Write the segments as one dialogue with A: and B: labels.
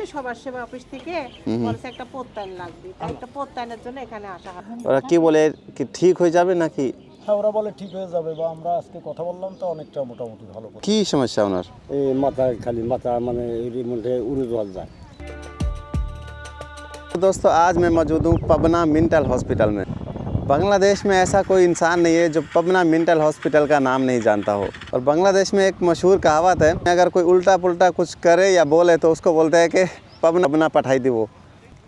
A: সবার সেবা অফিস থেকে বলছে একটা প্রত্যয়ন লাগবে তাই একটা প্রত্যয়নের জন্য এখানে আসা হয়
B: ওরা কি বলে কি ঠিক হয়ে যাবে নাকি
C: হ্যাঁ ওরা বলে ঠিক হয়ে যাবে বা আমরা আজকে কথা বললাম তো অনেকটা মোটামুটি ভালো করে
B: কি সমস্যা ওনার
D: এই মাথা খালি মাথা মানে এর মধ্যে উড়ে জল যায়
B: दोस्तों आज मैं मौजूद हूँ पबना मेंटल हॉस्पिटल में बांग्लादेश में ऐसा कोई इंसान नहीं है जो पबना मेंटल हॉस्पिटल का नाम नहीं जानता हो। और बांग्लादेश में एक मशहूर कहावत है, अगर कोई उल्टा पुल्टा कुछ करे या बोले तो उसको बोलते हैं कि पबना पबना पठाई दी वो।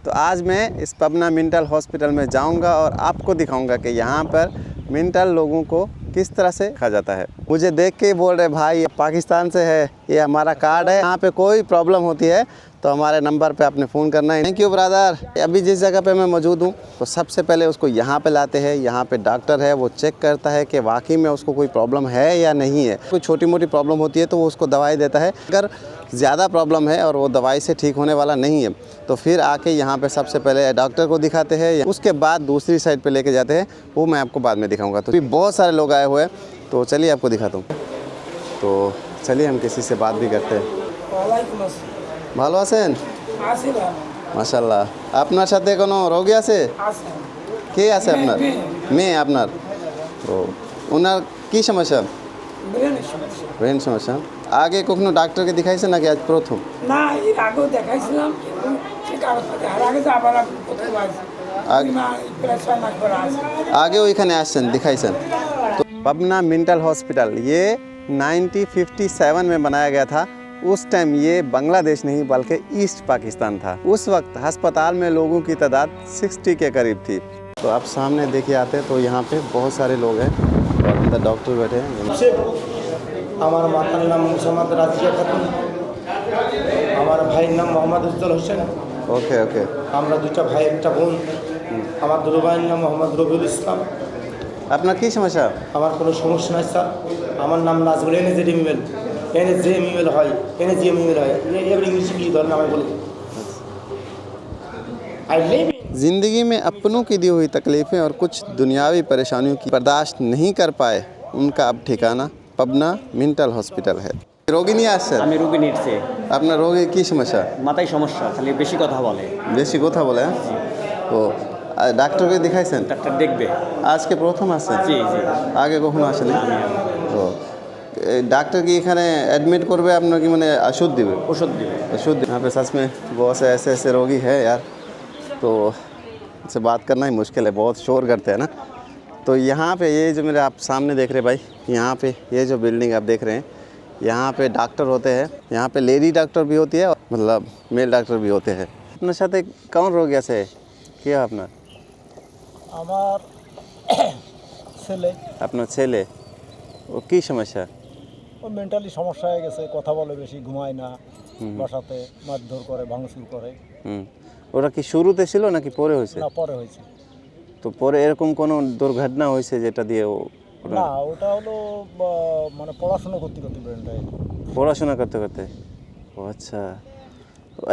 B: तो आज मैं इस पबना मेंटल हॉस्पिटल में जाऊँगा और आपको दिखाऊँगा कि यहाँ पर मेंटल लोगों को किस तरह से रखा जाता है। मुझे देख के बोल रहे, भाई, ये पाकिस्तान से है, ये हमारा कार्ड है, यहाँ पे कोई प्रॉब्लम होती है तो हमारे नंबर पे आपने फ़ोन करना है। थैंक यू ब्रदर अभी जिस जगह पे मैं मौजूद हूँ तो सबसे पहले उसको यहाँ पे लाते हैं। यहाँ पे डॉक्टर है, वो चेक करता है कि वाकई में उसको कोई प्रॉब्लम है या नहीं है। कोई छोटी मोटी प्रॉब्लम होती है तो वो उसको दवाई देता है। अगर ज़्यादा प्रॉब्लम है और वो दवाई से ठीक होने वाला नहीं है तो फिर आके यहाँ पे सबसे पहले डॉक्टर को दिखाते हैं। उसके बाद दूसरी साइड पे लेके जाते हैं। वो मैं आपको बाद में दिखाऊँगा। तो बहुत सारे लोग आए हुए हैं तो चलिए आपको दिखाता हूँ। तो चलिए, हम किसी से बात भी करते हैं। ভালো আছেন মাশাল্লাহ আপনার সাথে কোনো রোগী আছে কে আছে আপনার মেয়ে আপনার ও ওনার কি সমস্যা ব্রেন সমস্যা আগে কখনো ডাক্তারকে দেখাইছে নাকি আজ প্রথম
E: না এর আগেও দেখাইছিলাম কিন্তু সে কাগজপত্র আর আগে তো আবার আমি প্রথম আসি
B: আগে-
E: না প্রায় ছয় মাস পরে আসি
B: आगे ওইখানে আসছেন दिखाइसन तो पबना मेंटल हॉस्पिटल ये 1957 में बनाया गया था उस टाइम ये बांग्लादेश नहीं बल्कि ईस्ट पाकिस्तान था उस वक्त अस्पताल में लोगों की तादाद 60 के करीब थी तो आप सामने देखिए आते तो यहाँ पे बहुत सारे लोग हैं और अंदर डॉक्टर बैठे हैं
C: আমার মাতার নাম মুসাম্মদ রাজিয়া খাতুন আমার ভাইয়ের নাম মোহাম্মদ উজ্জ্বল হোসেন
B: ओके ओके
C: আমরা দুটা ভাই একটা বোন আমার দুটো ভাইয়ের নাম মোহাম্মদ রবিউল ইসলাম
B: আপনার কি সমস্যা
C: আমার কোনো সমস্যা নাই স্যার আমার নাম নাজবুল এনে জেড ইমেল এনে জে ইমেল হয় এনে জি ইমেল হয় এবার ইংলিশে কি ধরেন আমায় বলে আই লিভ
B: ज़िंदगी में अपनों की दी हुई तकलीफ़ें और कुछ दुनियावी परेशानियों की बर्दाश्त नहीं कर पाए उनका अब ठिकाना पबना मेंटल हॉस्पिटल है রোগী নিয়ে আসছেন
F: আমি রুগী নিচ্ছে
B: আপনার রোগী কি সমস্যা
F: মাথায় সমস্যা খালি বেশি কথা বলে
B: বেশি কথা বলে হ্যাঁ? ও আর ডাক্তারকে দেখাইছেন
F: ডাক্তার দেখবে
B: আজকে প্রথম আসছেন
F: জি জি
B: আগে কখনো আসেনি ও এই ডাক্তার কি এখানে অ্যাডমিট করবে আপনার কি মানে ওষুধ দিবে
F: ওষুধ দিবে
B: शुद्ध यहाँ पे सच में बहुत से ऐसे ऐसे रोगी है यार तो इनसे बात करना ही मुश्किल है बहुत शोर करते हैं ना तो यहाँ पे ये जो मेरे आप सामने देख रहे हैं भाई यहाँ पे ये जो बिल्डिंग आप देख रहे हैं यहाँ पे डॉक्टर होते हैं यहाँ पे लेडी डॉक्टर भी होती है मतलब मेल डॉक्टर भी होते हैं अपने साथ एक कौन रोगी আছে क्या আপনার
C: আমার ছেলে
B: আপনার ছেলে ও কি সমস্যা
C: ও মেন্টালি সমস্যা হয়ে গেছে কথা বলে বেশি ঘুমায় না বাসাতে মারধর করে ভাঙচুর করে।
B: হুম। ওরা কি শুরুতে ছিল নাকি পরে হয়েছে?
C: না পরে হয়েছে।
B: তো পরে এরকম কোনো দুর্ঘটনা হয়েছে যেটা দিয়ে ও
C: না ওটা হলো মানে পড়াশোনা করতে করতে ব্রেনটাই
B: পড়াশোনা করতে করতে? ও আচ্ছা।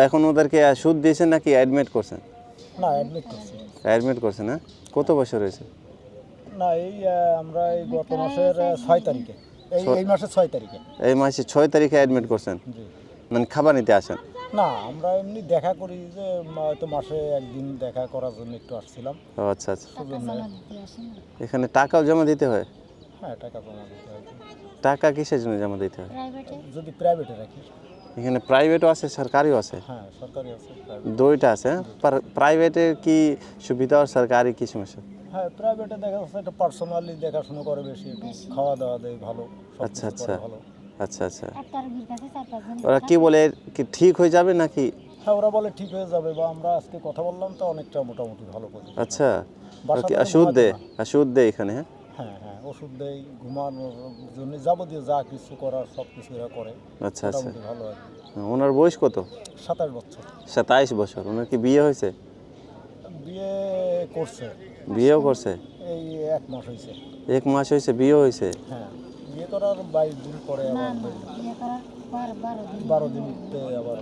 B: এখন ওদেরকে সুদ দিয়েছেন নাকি অ্যাডমিট করছেন?
C: না অ্যাডমিট করছি।
B: অ্যাডমিট করছেন হ্যাঁ? কত বছর হয়েছে?
C: না এই আমরা এই গত মাসের ছয় তারিখে। এই এই মাসের ছয় তারিখে।
B: এই মাসে ছয় তারিখে অ্যাডমিট করছেন?
C: জি।
B: মানে খাবার নিতে আসেন?
C: না আমরা এমনি দেখা করি যে হয়তো মাসে একদিন দেখা করার জন্য একটু আসছিলাম।
B: ও আচ্ছা আচ্ছা। এখানে টাকাও জমা দিতে হয়?
C: হ্যাঁ টাকা জমা দিতে হয়।
B: টাকা কিসের জন্য জমা দিতে হয়?
C: যদি প্রাইভেটে রাখি।
B: এখানে প্রাইভেটও আছে সরকারিও আছে?
C: হ্যাঁ সরকারি আছে
B: দুইটা আছে হ্যাঁ? প্রাইভেটের কি সুবিধা আর সরকারি কি সমস্যা?
C: হ্যাঁ প্রাইভেটে দেখা যাচ্ছে একটা পার্সোনালি দেখাশোনা করে বেশি খাওয়া দাওয়া দেয় ভালো
B: আচ্ছা আচ্ছা।
C: ভালো।
B: আচ্ছা আচ্ছা। ওরা কি বলে কি ঠিক হয়ে যাবে নাকি?
C: হ্যাঁ ওরা বলে ঠিক হয়ে যাবে বা আমরা আজকে কথা বললাম তো অনেকটা মোটামুটি ভালো করে
B: আচ্ছা। ওষুধ দেয়? ওষুধ দেয় এখানে হ্যাঁ?
C: হ্যাঁ হ্যাঁ ওষুধ দেয় ঘুমানোর জন্য যাবতীয় যা কিছু করার সব কিছু এরা করে।
B: আচ্ছা আচ্ছা।
C: ভালো আর
B: ওনার বয়স কত?
C: সাতাশ বছর।
B: সাতাইশ বছর ওনার কি বিয়ে হয়েছে?
C: বিয়ে করছে।
B: বিয়েও করছে?
C: এই এক মাস হয়েছে
B: এক মাস হয়েছে বিয়ে হয়েছে
C: হ্যাঁ বিয়ে করার বাইশ দিন পরে আবার বারো দিনতে আবার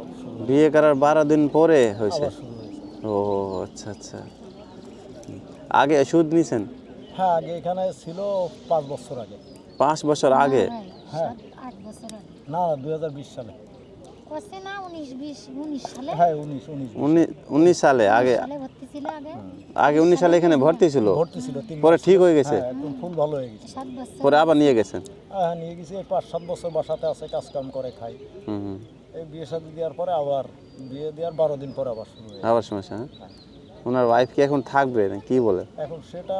B: বিয়ে করার বারো দিন পরে হয়েছে ও আচ্ছা আচ্ছা। আগে সুদ নিছেন?
C: হ্যাঁ আগে এখানে ছিল পাঁচ বছর আগে।
B: পাঁচ বছর আগে?
C: হ্যাঁ। না দুই হাজার বিশ সালে।
G: উনিশ সালে?
D: হ্যাঁ
B: আগে
G: সালে ভর্তি ছিল আগে?
B: উনিশ সালে এখানে ভর্তি ছিল?
D: ভর্তি ছিল
B: পরে ঠিক হয়ে গেছে?
D: হ্যাঁ একদম ফুল ভালো হয়ে গেছে।
B: পরে আবার নিয়ে গেছেন
D: হ্যাঁ নিয়ে গেছি পাঁচ সাত বছর বাসাতে আছে কাজকাম করে খাই
B: হুম হুম।
D: এই বিয়ে শাদী দেওয়ার পরে আবার বিয়ে দেওয়ার বারো দিন পরে আবার শুরু
B: আবার সমস্যা হ্যাঁ? ওনার ওয়াইফ কি এখন থাকবে না কি বলে?
D: এখন সেটা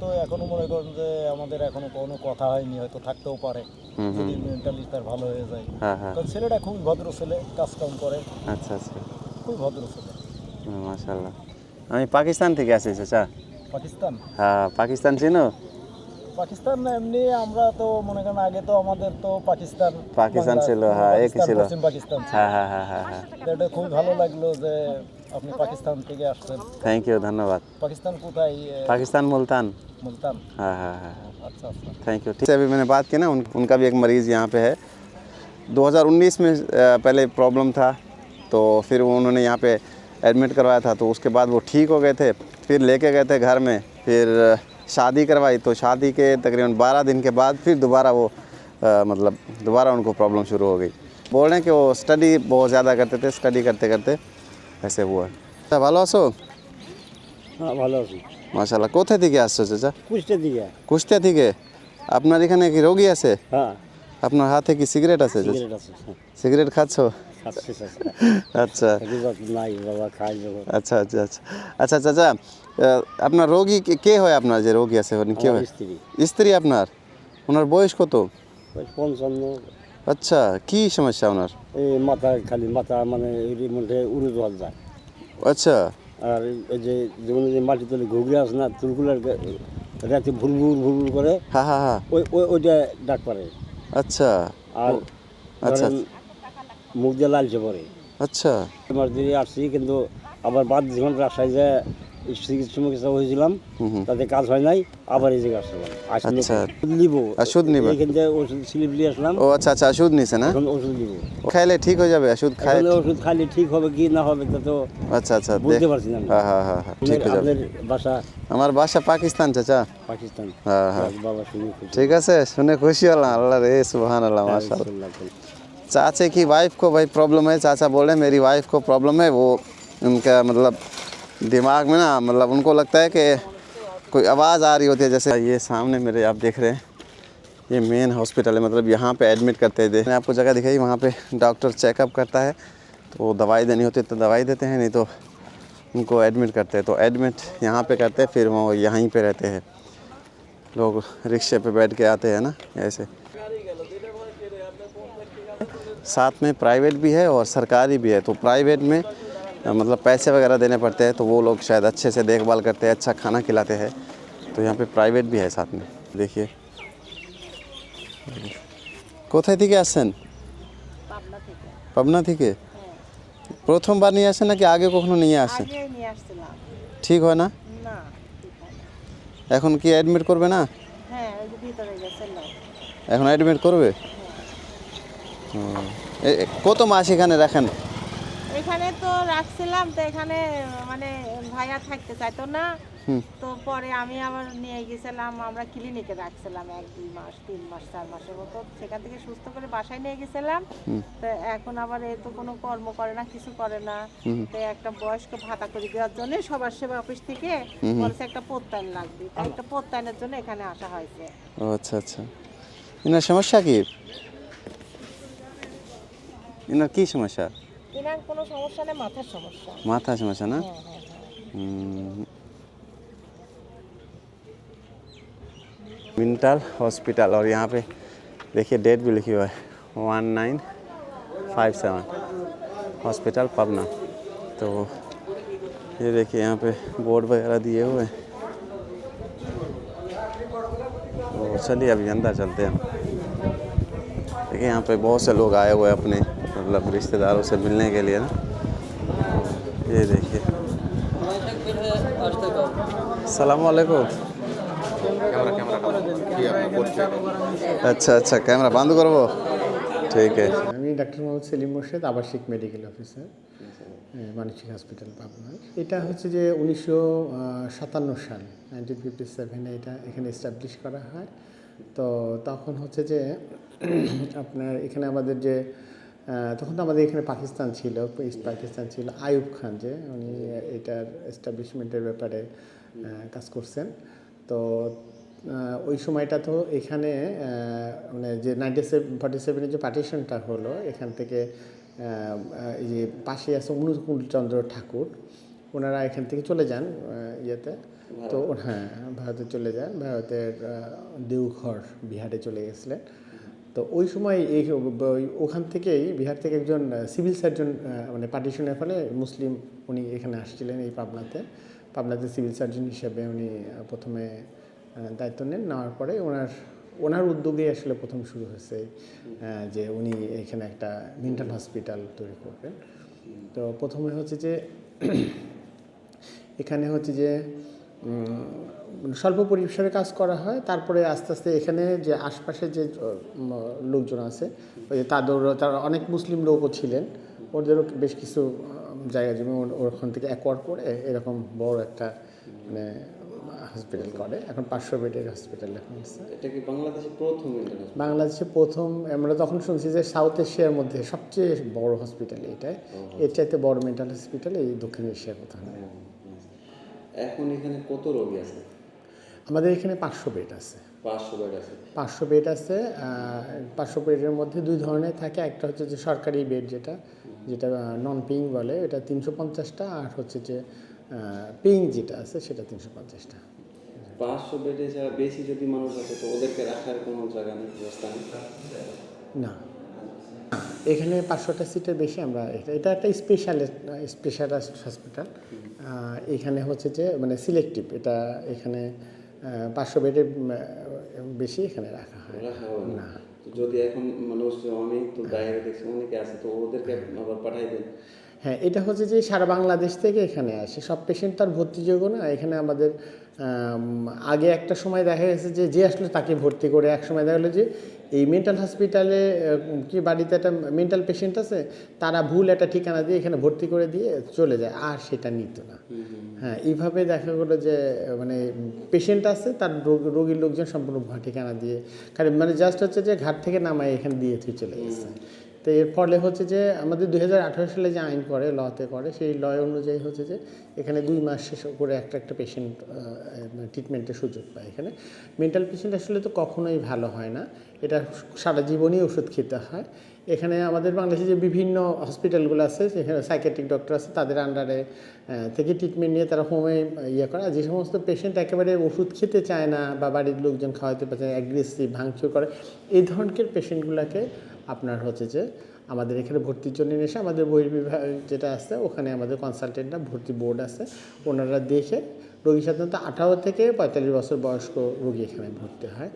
D: তো এখনও মনে করেন যে আমাদের এখনও কোনো কথা হয়নি হয়তো থাকতেও পারে যদি মেন্টালি তার ভালো হয়ে যায়।
B: হ্যাঁ হ্যাঁ।
D: কারণ ছেলেটা খুবই ভদ্র ছেলে কাজ কাম করে।
B: আচ্ছা আচ্ছা।
D: খুবই ভদ্র ছেলে।
B: মাশাল্লাহ আমি পাকিস্তান থেকে আসি চাচা।
D: পাকিস্তান?
B: হ্যাঁ পাকিস্তান চিনো?
D: পাকিস্তান এমনি আমরা তো মনে করেন আগে তো আমাদের তো পাকিস্তান
B: পাকিস্তান ছিল, হ্যাঁ, একই ছিল।
D: পাকিস্তান।
B: হ্যাঁ হ্যাঁ হ্যাঁ হ্যাঁ হ্যাঁ।
D: এটা খুবই ভালো লাগল যে আপনি পাকিস্তান থেকে আসছেন
B: थैंक यू धन्यवाद
D: पाकिस्तान কোথায় এ,
B: पाकिस्तान मुल्तान
D: মুলতান
B: हाँ हाँ हाँ हाँ
D: আচ্ছা আচ্ছা
B: थैंक यू ठीक है अभी मैंने बात की ना उन, उनका भी एक मरीज़ यहाँ पे है 2019 में अ, पहले प्रॉब्लम था तो फिर वो उन्होंने यहाँ पे एडमिट करवाया था तो उसके बाद वो ठीक हो गए थे फिर लेके गए थे घर में फिर अ, शादी करवाई तो शादी के तकरीबन 12 दिन के बाद फिर दोबारा वो अ, मतलब दोबारा उनको प्रॉब्लम शुरू हो गई बोल रहे हैं कि वो स्टडी बहुत ज़्यादा करते थे स्टडी करते करते এসে বুয়ার তা ভালো আছো
D: হ্যাঁ ভালো আছি
B: মাশাল্লাহ কোথা থেকে আসছো চাচা
D: কুষ্টিয়া থেকে
B: কুষ্টিয়া থেকে আপনার এখানে কি রোগী আছে
D: হ্যাঁ
B: আপনার হাতে কি সিগারেট আছে
D: সিগারেট
B: খাচ্ছ আচ্ছা আচ্ছা আচ্ছা আচ্ছা আচ্ছা চাচা আপনার রোগী কে হয় আপনার যে রোগী আছে কে হয়
D: স্ত্রী
B: আপনার ওনার বয়স কত
D: পঞ্চান্ন
B: আচ্ছা কি সমস্যা ওনার
D: এই মাথা খালি মাথা মানে এর মধ্যে উড়ে জল যায়।
B: আচ্ছা।
D: আর এই যে যেমন যে মাটি তলে ঘুগরি আছে না তুলকুলার রাতে ভুলভুল ভুলভুল করে
B: হ্যাঁ হ্যাঁ হ্যাঁ
D: ওই ওই ওইটা ডাক পারে
B: আচ্ছা।
D: আর
B: আচ্ছা।
D: মুখ দিয়ে লালচে পড়ে।
B: আচ্ছা।
D: আমার দিদি আসছি কিন্তু আবার বাদ যখন রাজশাহী যে
B: चाचे की वाइफ को भाई प्रॉब्लम है चाचा बोले मेरी वाइफ को प्रॉब्लम है वो उनका मतलब दिमाग में ना मतलब उनको लगता है कि कोई आवाज़ आ रही होती है, जैसे ये सामने मेरे आप देख रहे हैं, ये मेन हॉस्पिटल है मतलब यहाँ पे एडमिट करते थे मैंने आपको जगह दिखाई, वहाँ पे डॉक्टर चेकअप करता है तो दवाई देनी होती है तो दवाई देते हैं, नहीं तो उनको एडमिट करते हैं। तो एडमिट यहाँ पे करते हैं, फिर वो यहीं पे रहते हैं। लोग रिक्शे पे बैठ के आते हैं ना, ऐसे। साथ में प्राइवेट भी है और सरकारी भी है तो प्राइवेट में मतलब पैसे वगैरह देने पड़ते हैं तो वो लोग शायद अच्छे से देखभाल करते हैं अच्छा खाना खिलाते हैं तो यहाँ पे प्राइवेट भी है साथ में देखिए কোথায় থেকে আসছেন
A: পাবনা থেকে
B: পাবনা থেকে প্রথমবার নিয়ে আসেন নাকি আগে কখনো নিয়ে আসেন
A: আগে নিয়ে আসছিলাম
B: ঠিক হয় না
A: না ঠিক হয় না।
B: এখন কি অ্যাডমিট করবে না
A: হ্যাঁ ওই যে ভিতরে গেছিল
B: এখন অ্যাডমিট করবে ও, এ- এ- কত মাস এখানে রাখেন
A: এখানে তো রাখছিলাম তো এখানে মানে ভাইয়া থাকতে চাইতো না। তো পরে আমি আবার নিয়ে গেছিলাম আমরা ক্লিনিকে রাখছিলাম এক দুই মাস তিন মাস চার মাসের মতো। সেখান থেকে সুস্থ করে বাসায় নিয়ে গেছিলাম। তো এখন আবার এ তো কোনো কর্ম করে না কিছু করে না। তো একটা বয়স্ক ভাতা করে দেওয়ার জন্য সবার সেবা অফিস থেকে বলছে একটা প্রত্যয়ন লাগবে। তাই একটা প্রত্যয়নের জন্য এখানে আসা হয়েছে।
B: আচ্ছা আচ্ছা। এনার সমস্যা কি? এনার কি সমস্যা?
A: এনার কোনো সমস্যা নেই মাথার সমস্যা
B: माथा समस्या ना
A: হ্যাঁ হ্যাঁ হ্যাঁ
B: हम्म। मिंटल हॉस्पिटल और यहाँ पे देखिए डेट भी लिखी हुआ है one nine five seven hospital Pabna तो ये देखिए यहाँ पे बोर्ड वगैरह दिए हुए हैं तो चलिए अभी अंदर चलते हैं देखिए यहाँ पे बहुत से लोग आए हुए हैं अपने मतलब रिश्तेदारों से मिलने के लिए ना ये देखिए সালামু আলাইকুম আচ্ছা আচ্ছা ক্যামেরা বন্ধ করবো ঠিক আছে
H: আমি ডাক্তার মোহাম্মদ সেলিম মোর্শেদ আবাসিক মেডিকেল অফিসার হ্যাঁ, মানসিক হসপিটাল পাবনার এটা হচ্ছে যে উনিশশো সাতান্ন সাল নাইনটিন ফিফটি সেভেনে এটা এখানে এস্টাবলিশ করা হয় তো তখন হচ্ছে যে আপনার এখানে আমাদের যে আহ, তখন তো আমাদের এখানে পাকিস্তান ছিল ইস্ট পাকিস্তান ছিল। আইয়ুব খান যে উনি এটার এস্টাবলিশমেন্টের ব্যাপারে কাজ করছেন। তো ওই সময়টা তো এখানে মানে যে নাইনটি সেভেন ফর্টি সেভেনের যে পার্টিশনটা হলো এখান থেকে এই যে পাশে আছে অনুকূল চন্দ্র ঠাকুর ওনারা এখান থেকে চলে যান ইয়েতে। তো হ্যাঁ ভারতে চলে যান ভারতের দেওঘর বিহারে চলে গেছিলেন। তো ওই সময় এই ওখান থেকেই বিহার থেকে একজন সিভিল সার্জন মানে পার্টিশনের ফলে মুসলিম উনি এখানে আসছিলেন এই পাবনাতে। পাবনাতে সিভিল সার্জন হিসেবে উনি প্রথমে দায়িত্ব নেন। নেওয়ার পরে ওনার ওনার উদ্যোগে আসলে প্রথম শুরু হয়েছে যে উনি এখানে একটা মেন্টাল হসপিটাল তৈরি করবেন। তো প্রথমে হচ্ছে যে, এখানে হচ্ছে যে স্বল্প পরিসরে কাজ করা হয়। তারপরে আস্তে আস্তে এখানে যে আশপাশে যে লোকজন আছে ওই যে তাদের তারা অনেক মুসলিম লোকও ছিলেন। ওদেরও বেশ কিছু জায়গা জমি ওখান থেকে অ্যাকোয়ার করে এরকম বড় একটা মানে হসপিটাল করে। এখন পাঁচশো বেডের হসপিটাল এখন
B: এটা কি বাংলাদেশে প্রথম
H: বাংলাদেশে প্রথম আমরা তখন শুনছি যে সাউথ এশিয়ার মধ্যে সবচেয়ে বড় হসপিটাল এটাই। এর চাইতে বড় মেন্টাল হসপিটাল এই দক্ষিণ এশিয়ার কোথাও নেই
B: এখন এখানে কত রোগী আছে?
H: আমাদের এখানে পাঁচশো বেড আছে।
B: পাঁচশো বেড আছে।
H: পাঁচশো বেড আছে পাঁচশো বেডের মধ্যে দুই ধরনের থাকে। একটা হচ্ছে যে সরকারি বেড যেটা যেটা নন পেইং বলে এটা তিনশো পঞ্চাশটা। আর হচ্ছে যে পেইং যেটা আছে সেটা তিনশো পঞ্চাশটা।
B: পাঁচশো বেডে ছাড়া বেশি যদি মানুষ আছে তো ওদেরকে রাখার কোনো জায়গা নেই ব্যবস্থা নেই?
H: না। এখানে পাঁচশোটা সিটের বেশি আমরা এটা এটা একটা স্পেশাল স্পেশালাইজড হসপিটাল এখানে হচ্ছে যে মানে সিলেক্টিভ এটা এখানে পাঁচশো বেডের বেশি এখানে রাখা হয়। না।
B: যদি এখন মানুষ অনেক তো বাইরে দেখছি অনেকে আছে তো ওদেরকে আবার পাঠাই দেন।
H: হ্যাঁ এটা হচ্ছে যে সারা বাংলাদেশ থেকে এখানে আসে। সব পেশেন্ট তার ভর্তিযোগ্য না। এখানে আমাদের আগে একটা সময় দেখা গেছে যে যে আসলে তাকে ভর্তি করে, এক সময় দেখা গেলো যে, এই মেন্টাল হসপিটালে কি বাড়িতে একটা মেন্টাল পেশেন্ট আছে, তারা ভুল একটা ঠিকানা দিয়ে এখানে ভর্তি করে দিয়ে চলে যায়। আর সেটা নিত না। হ্যাঁ এইভাবে দেখা গেলো যে মানে পেশেন্ট আছে, তার রোগ- রোগীর লোকজন সম্পূর্ণ ঠিকানা দিয়ে, কারণ মানে জাস্ট হচ্ছে যে ঘাট থেকে নামায় এখানে দিয়ে চলে গেছে। তো এর ফলে হচ্ছে যে আমাদের দুই হাজার আঠারো সালে যে আইন করে লতে করে, সেই ল অনুযায়ী হচ্ছে যে এখানে দুই মাস শেষ করে একটা একটা পেশেন্ট ট্রিটমেন্টের সুযোগ পায় এখানে। মেন্টাল পেশেন্ট আসলে তো কখনোই ভালো হয় না। এটা সারা জীবনই ওষুধ খেতে হয়। এখানে আমাদের বাংলাদেশে যে বিভিন্ন হসপিটালগুলো আছে, যেখানে সাইকেট্রিক ডক্টর আছে, তাদের আন্ডারে থেকে ট্রিটমেন্ট নিয়ে তারা হোমে ইয়ে করে। যে সমস্ত পেশেন্ট একেবারে ওষুধ খেতে চায় না বা বাড়ির লোকজন খাওয়াতে পারছে অ্যাগ্রেসিভ ভাঙচুর করে, এই ধরনের পেশেন্টগুলোকে আপনার হচ্ছে যে আমাদের এখানে ভর্তির জন্য নিয়ে এসে আমাদের বহির্বিভাগ যেটা আছে ওখানে আমাদের কনসালটেন্টরা ভর্তি বোর্ড আছে ওনারা দেখে রোগী সাধারণত আঠারো থেকে পঁয়তাল্লিশ বছর বয়স্ক রোগী এখানে ভর্তি হয়।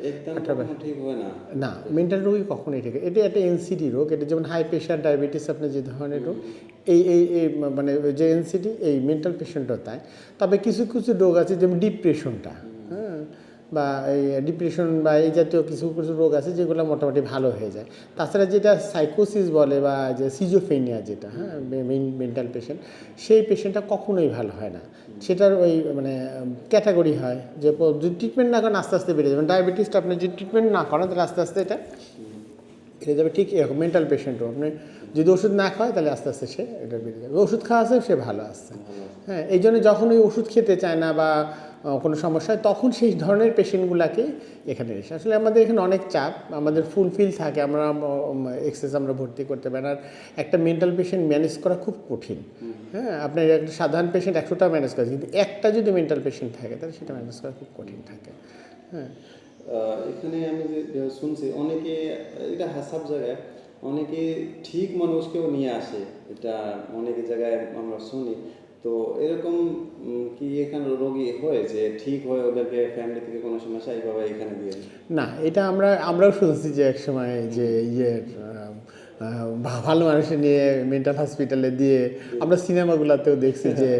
B: না?
H: মেন্টাল রোগী কখনোই ঠিক এটা একটা এনসিডি রোগ এটা যেমন হাই প্রেশার ডায়াবেটিস আপনার যে ধরনের রোগ এই এই এই মানে যে এনসিডি এই মেন্টাল পেশেন্টও তাই। তবে কিছু কিছু রোগ আছে যেমন ডিপ্রেশনটা বা এই ডিপ্রেশন বা এই জাতীয় কিছু কিছু রোগ আছে যেগুলো মোটামুটি ভালো হয়ে যায়। তাছাড়া যেটা সাইকোসিস বলে বা যে সিজোফেনিয়া যেটা হ্যাঁ মেন্টাল পেশেন্ট সেই পেশেন্টটা কখনোই ভালো হয় না। সেটার ওই মানে ক্যাটাগরি হয় যে যদি ট্রিটমেন্ট না করেন আস্তে আস্তে বেড়ে যাবেন ডায়াবেটিসটা আপনি যদি ট্রিটমেন্ট না করেন তাহলে আস্তে আস্তে এটা বেড়ে যাবে। ঠিক এরকম মেন্টাল পেশেন্টও আপনি যদি ওষুধ না খায় তাহলে আস্তে আস্তে সে এটা বেড়ে যাবে। ওষুধ খাওয়া আছে, সে ভালো আসছে হ্যাঁ এই জন্য যখন ওই ওষুধ খেতে চায় না বা কোনো সমস্যা হয় তখন সেই ধরনের পেশেন্টগুলোকে এখানে এসে আসলে আমাদের এখানে অনেক চাপ আমাদের ফুলফিল থাকে আমরা এক্সেস আমরা ভর্তি করতে পারি আর একটা মেন্টাল পেশেন্ট ম্যানেজ করা খুব কঠিন। হ্যাঁ আপনার একটা সাধারণ পেশেন্ট একশোটা ম্যানেজ করে কিন্তু একটা যদি মেন্টাল পেশেন্ট থাকে তাহলে সেটা ম্যানেজ করা খুব কঠিন থাকে। হ্যাঁ।
B: এখানে আমি যে শুনছি অনেকে এটা হা- সব জায়গায় অনেকে ঠিক মানুষকেও নিয়ে আসে এটা অনেক জায়গায় আমরা শুনি তো এরকম কি এখানে রোগী হয় যে ঠিক হয় ওদেরকে ফ্যামিলি থেকে কোনো সমস্যা এইভাবে এখানে দিয়ে?
H: না এটা আমরা আমরাও শুনছি যে এক সময় যে ইয়ে ভালো মানুষের নিয়ে মেন্টাল হসপিটালে দিয়ে আমরা সিনেমাগুলোতেও দেখছি যে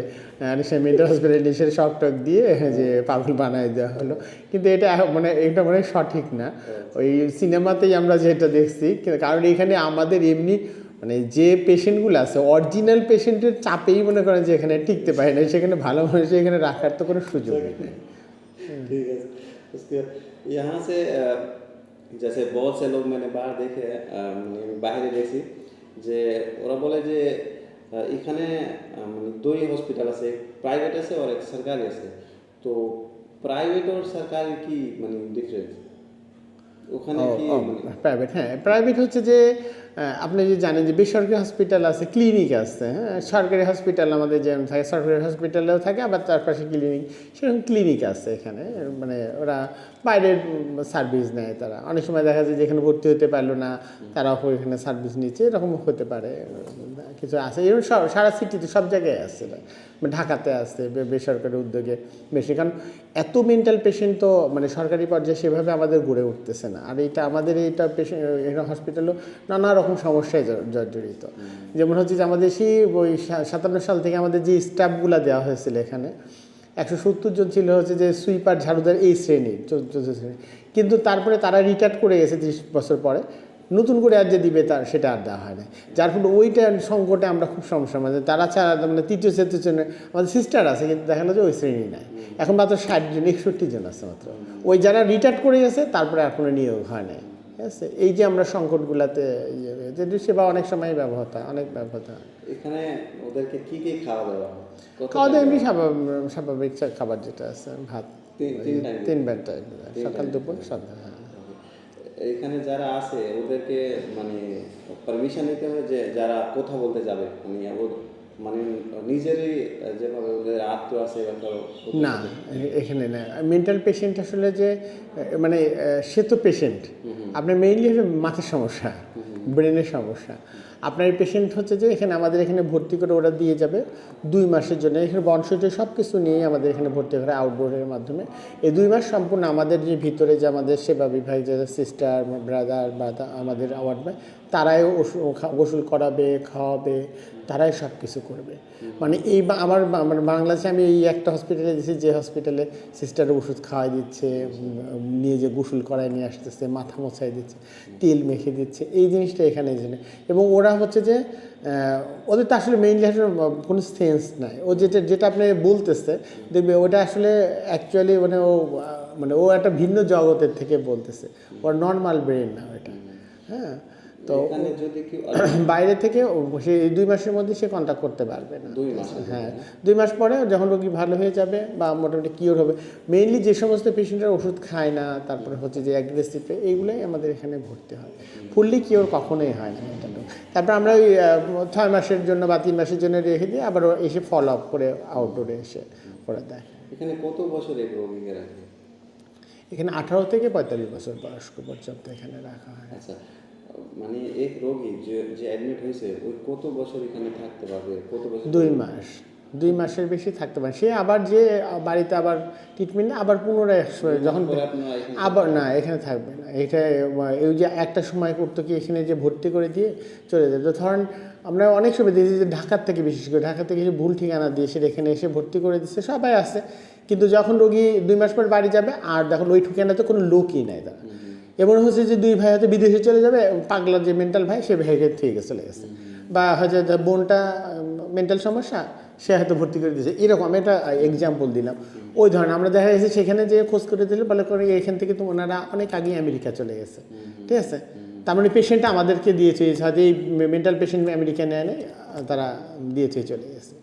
H: সে মেন্টাল হসপিটালে নিয়ে সে শক টক দিয়ে যে পাগল বানায় দেওয়া হলো। কিন্তু এটা মানে এটা মানে সঠিক না। ওই সিনেমাতেই আমরা যেটা দেখছি কারণ এখানে আমাদের এমনি মানে যে পেশেন্টগুলো আছে অরিজিনাল পেশেন্টের চাপেই মনে করেন যে এখানে টিকতে পারে না সেখানে ভালো মানুষ এখানে রাখার তো কোনো সুযোগ নেই
B: ठीक है उसके यहाँ से अ, जैसे बहुत से लोग मैंने बाहर देखे अ, मैंने बाहर देखी যে ওরা বলে যে আহ, এখানে আহ, মানে দুই হসপিটাল আছে প্রাইভেট আছে আর এক সরকারি আছে তো প্রাইভেট আর সরকারি কি মানে ডিফারেন্স ওখানে
H: প্রাইভেট হ্যাঁ প্রাইভেট হচ্ছে যে আপনি যে জানেন যে বেসরকারি হসপিটাল আছে ক্লিনিক আছে হ্যাঁ সরকারি হসপিটাল আমাদের যেমন থাকে সরকারি হসপিটালেও থাকে আবার তার পাশে ক্লিনিক সেরকম ক্লিনিক আছে এখানে মানে ওরা বাইরের সার্ভিস নেয় তারা। অনেক সময় দেখা যায় যেখানে ভর্তি হতে পারল না তারাও এখানে সার্ভিস নিচ্ছে এরকম হতে পারে কিছু আছে। এরকম সব- সারা সিটিতে সব জায়গায় আছে মানে ঢাকাতে আছে বেসরকারি উদ্যোগে বেশি। কারণ এত মেন্টাল পেশেন্ট তো মানে সরকারি পর্যায়ে সেভাবে আমাদের গড়ে উঠতেছে না। আর এটা আমাদের এইটা পেশেন্ট হসপিটালও নানা রকম সমস্যায় জর্জরিত যেমন হচ্ছে যে আমাদের সেই ওই সাতান্ন সাল থেকে আমাদের যে স্টাফগুলো দেওয়া হয়েছিল এখানে একশো সত্তর জন ছিল হচ্ছে যে সুইপার ঝাড়ুদার এই শ্রেণির চতুর্থ শ্রেণি কিন্তু তারপরে তারা রিটায়ার করে গেছে তিরিশ বছর পরে। নতুন করে আর যে দিবে তার সেটা আর দেওয়া হয় না যার ফলে ওইটা সংকটে আমরা খুব সমস্যার মাঝে। তারা ছাড়া মানে তৃতীয় চতুর্থ শ্রেণি আমাদের সিস্টার আছে কিন্তু দেখা গেলো যে ওই শ্রেণি নাই। এখন মাত্র ষাট জন একষট্টি জন আছে মাত্র। ওই যারা রিটায়ার করে গেছে তারপরে আর কোনো নিয়োগ হয় নাই। ঠিক আছে? এই যে আমরা সংকটগুলাতে ইয়ে যে সেবা অনেক সময় ব্যবহৃত হয় অনেক ব্যবহৃত হয়।
B: এখানে ওদেরকে কি কি খাওয়া দাওয়া
H: খাওয়া দাওয়া এমনি স্বাভাবিক স্বাভাবিক খাবার যেটা আছে ভাত
B: তিন- তিন
H: টাইপ সকাল দুপুর সন্ধ্যা হ্যাঁ।
B: এখানে যারা আছে ওদেরকে মানে পারমিশন নিতে হবে যে যারা কথা বলতে যাবে। মানে মানে নিজেরই যেভাবে ওদের আত্ম আছে
H: না এখানে না। মেন্টাল পেশেন্ট আসলে যে মানে সে তো পেশেন্ট আপনার মেইনলি হচ্ছে মাথার সমস্যা ব্রেনের সমস্যা। আপনার পেশেন্ট হচ্ছে যে এখানে আমাদের এখানে ভর্তি করে ওরা দিয়ে যাবে দুই মাসের জন্য। এখানে বংশজ সব কিছু নিয়ে আমাদের এখানে ভর্তি করে আউটডোরের মাধ্যমে। এই দুই মাস সম্পূর্ণ আমাদের যে ভিতরে যে আমাদের সেবা বিভাগ, যে সিস্টার ব্রাদার বা আমাদের আওয়ার্ড বয় তারাই গোসল করাবে, খাওয়াবে, তারাই সব কিছু করবে। মানে এই আমার আমার বাংলাদেশে আমি এই একটা হসপিটালে দিয়েছি যে হসপিটালে সিস্টার ওষুধ খাওয়াই দিচ্ছে নিয়ে যে গোসল করায় নিয়ে আসতেছে, মাথা মোছাই দিচ্ছে, তেল মেখে দিচ্ছে, এই জিনিসটা এখানে জেনে এবং ওরা হচ্ছে যে ওদের তো আসলে মেইনলি আসলে কোনো সেন্স নাই। ও যেটা যেটা আপনি বলতেছে, দেখবে ওটা আসলে অ্যাকচুয়ালি মানে ও মানে ও একটা ভিন্ন জগতের থেকে বলতেছে। ওর নর্মাল ব্রেন না ওটা হ্যাঁ? তো
B: যদি
H: বাইরে থেকে সে এই দুই মাসের মধ্যে সে কন্ট্যাক্ট করতে পারবে না।
B: দুই মাস
H: হ্যাঁ দুই মাস পরে যখন রোগী ভালো হয়ে যাবে বা মোটামুটি কিওর হবে মেইনলি যে সমস্ত পেশেন্টরা ওষুধ খায় না তারপরে হচ্ছে যে অ্যাগ্রেসিভ এইগুলোই আমাদের এখানে ভর্তি হয়। ফুললি কিওর কখনোই হয় না তারপর আমরা ওই ছয় মাসের জন্য বা তিন মাসের জন্য রেখে দিই আবার এসে ফলো আপ করে আউটডোরে এসে করে দেয়।
B: এখানে কত বছরের রোগীকে রাখে?
H: এখানে আঠারো থেকে পঁয়তাল্লিশ বছর বয়স্ক পর্যন্ত এখানে রাখা হয়।
B: আচ্ছা মানে এক রোগী যে যে অ্যাডমিট হয়েছে ওই কত বছর এখানে থাকতে পারবে? কত বছর
H: দুই মাস। দুই মাসের বেশি থাকতে পারে সে আবার যে বাড়িতে আবার ট্রিটমেন্ট আবার পুনরায় যখন আবার না এখানে থাকবে না। এটা এই যে একটা সময় করতো কি এখানে যে ভর্তি করে দিয়ে চলে যেত। ধরেন আমরা অনেক সময় দেখি যে ঢাকার থেকে বিশেষ করে ঢাকা থেকে যে ভুল ঠিকানা দিয়ে সেটা এখানে এসে ভর্তি করে দিচ্ছে সবাই আছে। কিন্তু যখন রোগী দুই মাস পর বাড়ি যাবে আর দেখুন ওই ঠিকানাতে কোনো লোকই নাই তারা। এমন হচ্ছে যে দুই ভাই হয়তো বিদেশে চলে যাবে পাগলার যে মেন্টাল ভাই সে ভাইকে থেকে চলে গেছে। বা হয়তো বোনটা মেন্টাল সমস্যা সে হয়তো ভর্তি করে দিয়েছে। এরকম আমি একটা এক্সাম্পল দিলাম। ওই ধরনের আমরা দেখা গেছে সেখানে যে খোঁজ করে দিলে বলে করে এখান থেকে তো ওনারা অনেক আগে আমেরিকা চলে গেছে। ঠিক আছে? তার মানে পেশেন্টটা আমাদেরকে দিয়েছে হয়তো এই মেন্টাল পেশেন্ট আমেরিকা নেয় নেয়, তারা দিয়েছে চলে গেছে।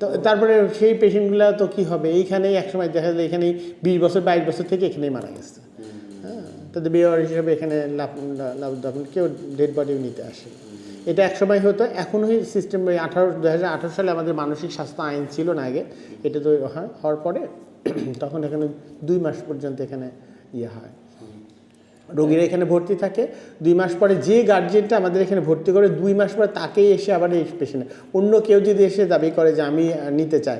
H: তো তারপরে সেই পেশেন্টগুলো তো কি হবে? এইখানেই একসময় দেখা যায় এখানেই বিশ বছর বাইশ বছর থেকে এখানেই মারা গেছে। তাদের বিয়ে হিসাবে এখানে লাভ তখন কেউ ডেড বডিও নিতে আসে। এটা একসময় হতো, এখন ওই সিস্টেম ওই আঠারো দু হাজার আঠারো সালে আমাদের মানসিক স্বাস্থ্য আইন ছিল না আগে, এটা তো হয়, হওয়ার পরে তখন এখানে দুই মাস পর্যন্ত এখানে ইয়ে হয়। রোগীরা এখানে ভর্তি থাকে, দুই মাস পরে যে গার্জেনটা আমাদের এখানে ভর্তি করে, দুই মাস পরে তাকেই এসে আবার এই পেশেন্ট অন্য কেউ যদি এসে দাবি করে যে আমি নিতে চাই,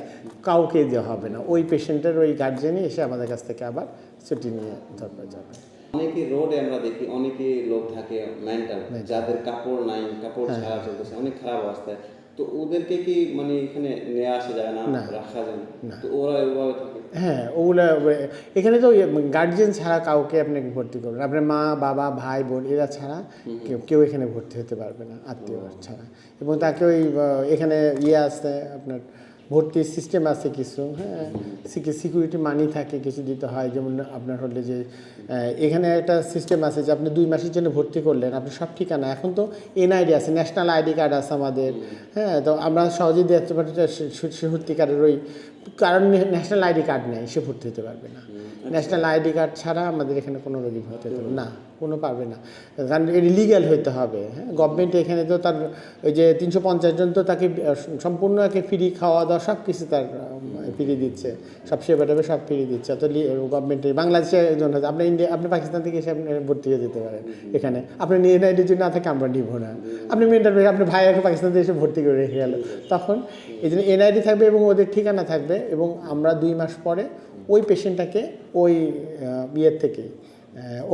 H: কাউকে দেওয়া হবে না। ওই পেশেন্টের ওই গার্জেনই এসে আমাদের কাছ থেকে আবার ছুটি নিয়ে তারপর যাবে
B: অনেকে রোডে আমরা দেখি অনেকে লোক থাকে মেন্টাল যাদের কাপড় নাই কাপড় ছাড়া চলতেছে অনেক খারাপ অবস্থায় তো ওদেরকে কি মানে এখানে নিয়ে আসা যায় না? রাখা যায় না? তো ওরা ওইভাবে থাকে?
H: হ্যাঁ ওগুলো এখানে তো গার্জিয়ান ছাড়া কাউকে আপনি ভর্তি করবেন আপনার মা বাবা ভাই বোন এরা ছাড়া কেউ কেউ এখানে ভর্তি হতে পারবে না আত্মীয় ছাড়া। এবং তাকে ওই এখানে ইয়ে আসতে আপনার ভর্তির সিস্টেম আছে কিছু হ্যাঁ? সিকিউরিটি মানি থাকে কিছু দিতে হয় যেমন আপনার হলে যে এখানে একটা সিস্টেম আছে যে আপনি দুই মাসের জন্য ভর্তি করলেন আপনি সব ঠিকানা এখন তো এনআইডি আছে ন্যাশনাল আইডি কার্ড আছে আমাদের হ্যাঁ? তো আমরা সহজেই দেখতে পারি সে- সে সত্যিকারের ওই কারণ ন্যাশনাল আইডি কার্ড নেই সে ভর্তি হতে পারবে না। ন্যাশনাল আইডি কার্ড ছাড়া আমাদের এখানে কোনো রোগী ভর্তি হতে না। কোনো পারবে না। কারণ এটি লিগ্যাল হইতে হবে হ্যাঁ? গভর্নমেন্ট এখানে তো তার ওই যে তিনশো পঞ্চাশ জন তো তাকে, সম্পূর্ণ একে ফ্রি খাওয়া দাওয়া সব কিছু তার ফ্রি দিচ্ছে। সব সেবা টেবা সব ফ্রি দিচ্ছে। তো গভর্নমেন্টে বাংলাদেশে একজন আছে, আপনি ইন্ডিয়া, আপনি পাকিস্তান থেকে এসে আপনি ভর্তি হয়ে যেতে পারেন এখানে। আপনি এনআইডি যদি না থাকে আমরা নিব না। আপনি মেন্টাল আপনি ভাই একটা পাকিস্তান থেকে এসে ভর্তি করে রেখে গেল। তখন এই জন্য এনআইডি থাকবে এবং ওদের ঠিকানা থাকবে এবং আমরা দুই মাস পরে ওই পেশেন্টটাকে ওই ইয়ের থেকে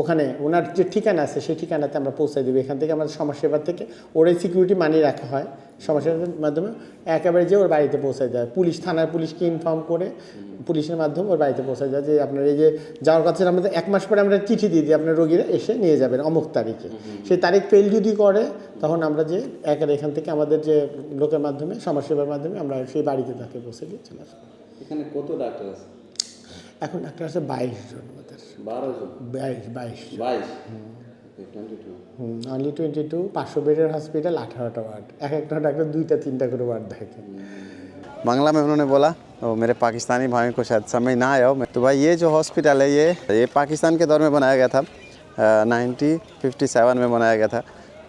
H: ওখানে ওনার যে ঠিকানা আছে সেই ঠিকানাতে আমরা পৌঁছে দেবো। এখান থেকে আমাদের সমাজসেবা থেকে ওরাই সিকিউরিটি মানি রাখা হয় সমাজসেবার মাধ্যমে। একেবারে যে ওর বাড়িতে পৌঁছে দেয়। পুলিশ থানার পুলিশকে ইনফর্ম করে পুলিশের মাধ্যমে ওর বাড়িতে পৌঁছে দেয় যে আপনার এই যে যাওয়ার কথা আমাদের এক মাস পরে আমরা চিঠি দিয়ে দিই আপনার রোগীরা এসে নিয়ে যাবেন অমুক তারিখে। সেই তারিখ ফেল যদি করে তখন আমরা যে একের এখান থেকে আমাদের যে লোকের মাধ্যমে সমাজসেবার মাধ্যমে আমরা সেই বাড়িতে তাকে পৌঁছে দিয়ে চলে আসব।
B: এখানে কত ডাক্তার আছে?
H: এখন ডাক্তার আছে বাইশ জন।
B: বারো জন
H: বাইশ বাইশ
B: বাইশ twenty two
H: only twenty two পাঁচশো বেডের হসপিটাল আঠারোটা ওয়ার্ড এক একটা ডাক্তার দুইটা তিনটা করে ওয়ার্ড দেখে
B: बांग्ला में उन्होंने बोला और मेरे पाकिस्तानी भाइयों को शायद समझ ना आया हो तो भाई ये जो हॉस्पिटल है ये ये पाकिस्तान के दौर में बनाया गया था नाइनटी फिफ्टी सेवन में बनाया गया था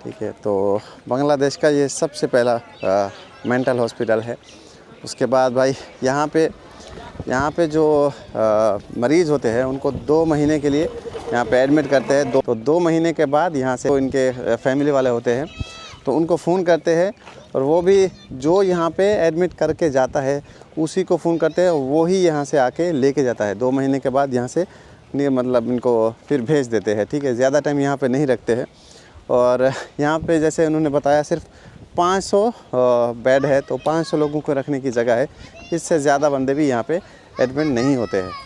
B: ठीक है तो बांग्लादेश का ये सबसे पहला मेंटल हॉस्पिटल है उसके बाद भाई यहाँ पे यहाँ पे जो अ, मरीज़ होते हैं उनको दो महीने के लिए यहाँ पे एडमिट करते हैं। दो तो दो महीने के बाद यहाँ से इनके फैमिली वाले होते हैं। तो उनको फ़ोन करते हैं और वो भी जो यहाँ पे एडमिट करके जाता है उसी को फ़ोन करते हैं वो ही यहाँ से आके लेके जाता है। दो महीने के बाद यहाँ से मतलब इनको फिर भेज देते हैं ठीक है? ज़्यादा टाइम यहाँ पे नहीं रखते हैं। और यहाँ पे जैसे उन्होंने बताया सिर्फ़ 500 बेड है तो 500 लोगों को रखने की जगह है। इससे ज़्यादा बंदे भी यहाँ पे एडमिट नहीं होते हैं।